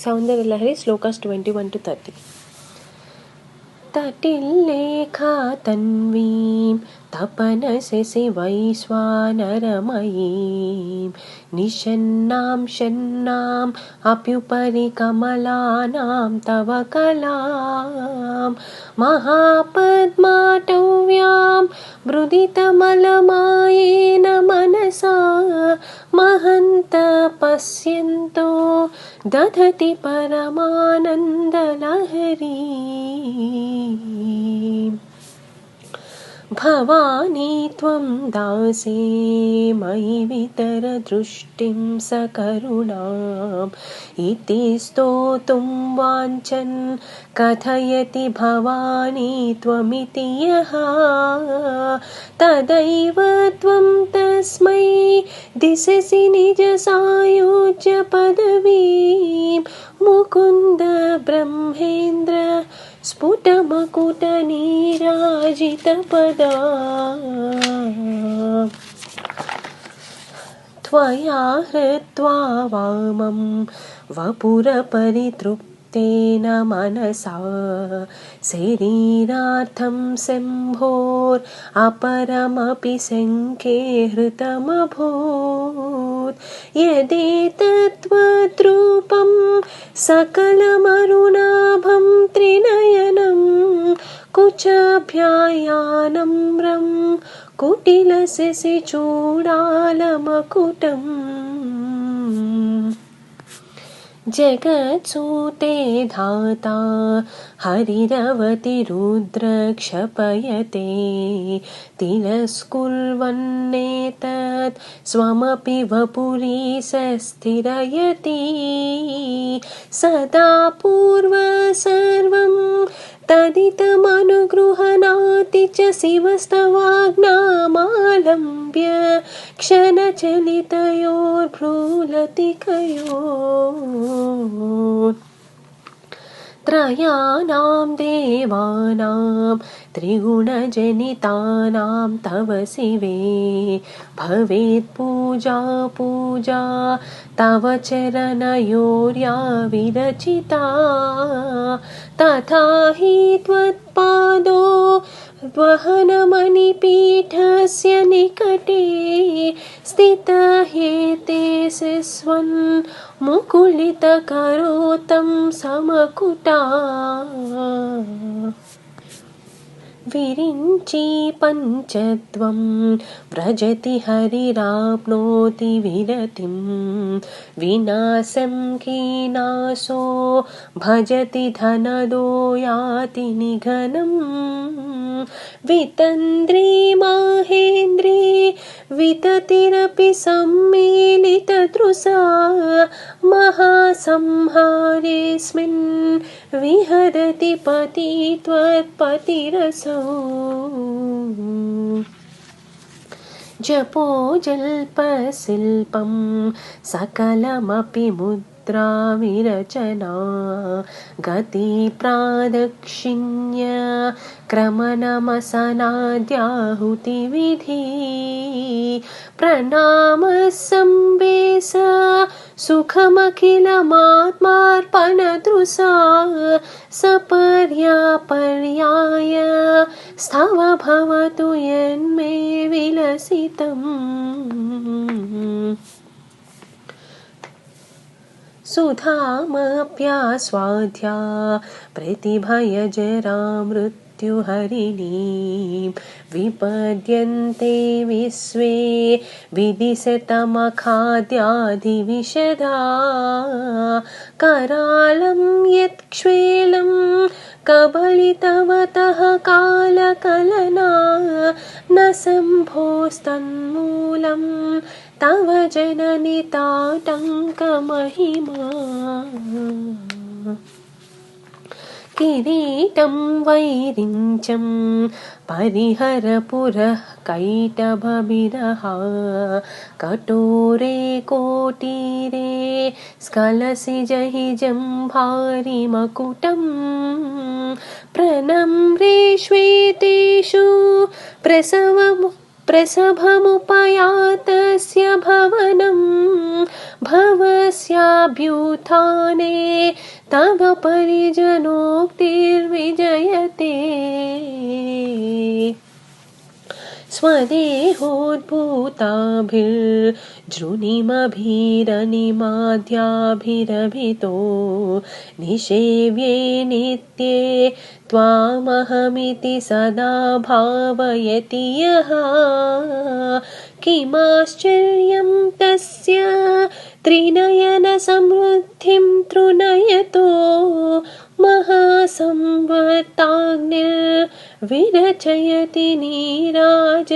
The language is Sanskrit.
Soundarya Lahari shlokas twenty one to thirty. తటిల్లేఖా తన్వీం तपनशि वैश्वानरमयीं निशन्नां शन्नाम् अप्युपरि कमलानां तव कलां। महापद्माटव्यां मृदितमलमायेन मनसा। महन्त पश्यन्तो दधति परमानन्दलहरी भवानी त्वं दासे मयि वितरदृष्टिं सकरुणाम्। इति स्तोतुं वाञ्छन् कथयति भवानी त्वमिति यः। तदैव त्वं तस्मै दिशसि निजसायुज्यपदवीं मुकुन्द ब्रह्मेन्द्र स्फुटमकुटनीराजितपदा त्वया हृत्वा वामं वपुरपरितृप्तेन मनसा। शरीरार्थं शम्भोर् अपरमपि शङ्खे हृतमभूत् यदेतत्त्वद्रूपं सकलमरुणाभं त्रिनयनं कुचाभ्यायानम्रं कुटिलसि चूडालमकुटम् जगत्सूते धाता हरिरवतिरुद्रक्षपयते। तिरस्कुर्वन्नेतत् स्वमपि वपुरी सस्थिरयति सदा पूर्व सर्वं तदितमनुगृह्णाति च शिवस्तवाज्ञामालम्ब्य क्षणचलितयोर्भ्रूलतिकयो त्रयाणां देवानां त्रिगुणजनितानां तव शिवे। भवेत् पूजा पूजा तव चरणयोर्या विरचिता तथा हि त्वत्पादो वहनमणिपीठस्य निकटे स्थितहेते शिस्वन् मुकुलितकरोतं समकुटा विरिञ्चि पञ्चत्वं व्रजति हरिराप्नोति विरतिं। विनाशं कीनासो भजति धनदो याति निघनं। वितन्द्री माहेन्द्री विततिरपि सम्मिलितदृशा महासंहारेऽस्मिन् विहरति पति त्वत्पतिरसौ जपो जल्पशिल्पं सकलमपि मुद्राविरचना गतिप्रादक्षिण्य क्रमणमसनाद्याहुतिविधि प्रणामसंवेश सुखमखिलमात्मार्पणदृशा सपर्यापर्याय स्तव भवतु यन्मे विलसितम् सुधामप्यास्वाद्या प्रतिभयजरामृत्युहरिणीं विपद्यन्ते विश्वे विदिशतमखाद्याधिविशदा करालं यत्क्ष्वेलं कबलितवतः कालकलना शम्भोस्तन्मूलं तव जननि ताटङ्कमहिमा किरीटं वैरिञ्चं परिहरपुरः कैटभविरः कटोरे कोटीरे स्खलसि जहि जम्भारिमकुटं प्रणम्रे श्वेतेषु प्रसव प्रसभमुपयातस्य भवनं भवस्याभ्युत्थाने तव परिजनोक्तिर्विजयते। स्वदेहोद्भूताभिर्जृनिमभिरनिमाद्याभिरभितो निषेव्ये नित्ये त्वामहमिति सदा भावयति यः। किमाश्चर्यं तस्य त्रिनयनसमृद्धिं तृणयतो महासंवर्ताग्निर्विरचयति नीराजनविधिम्